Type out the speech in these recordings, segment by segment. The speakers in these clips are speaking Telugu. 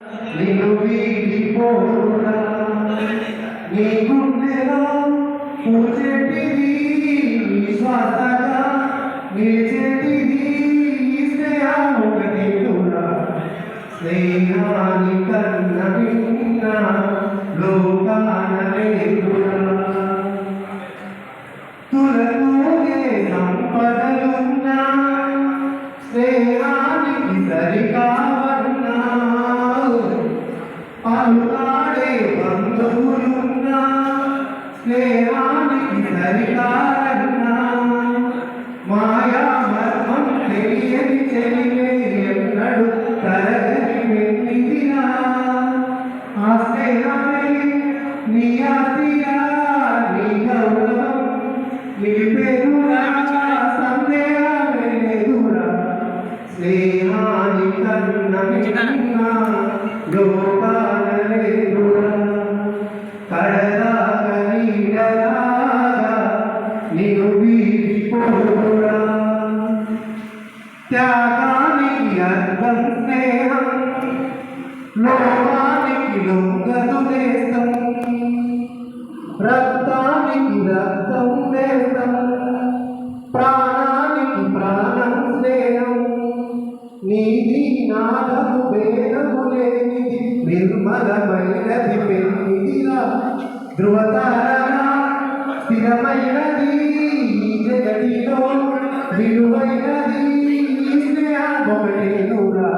నిన్ను వీడిపోరా నీ గుండెలో పూచెట్టిది శ్వాసగా నిలిచెట్టిది స్నేహం కూడా. స్నేహాని కన్న విన్న లోకాన లేదురా తులతూగే సంపదలున్నా స్నేహానికి సరికావన్నా. పాలుతాడే బంధువులున్నా స్నేహానికి సరికారు త్యాగానికి అర్థం స్నేహం లోకానికి లొంగదు మలమైనది పెన్నిదిన ధృవతారణ స్థిరమైనది జగతిలో విలువైనది స్నేహం ఒకటేనురా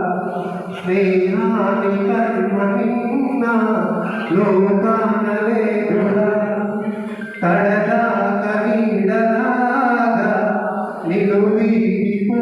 స్నేహాని కర్మ నిన్న లోకానలే తడదా కవిడలాగా నిలువీడిపో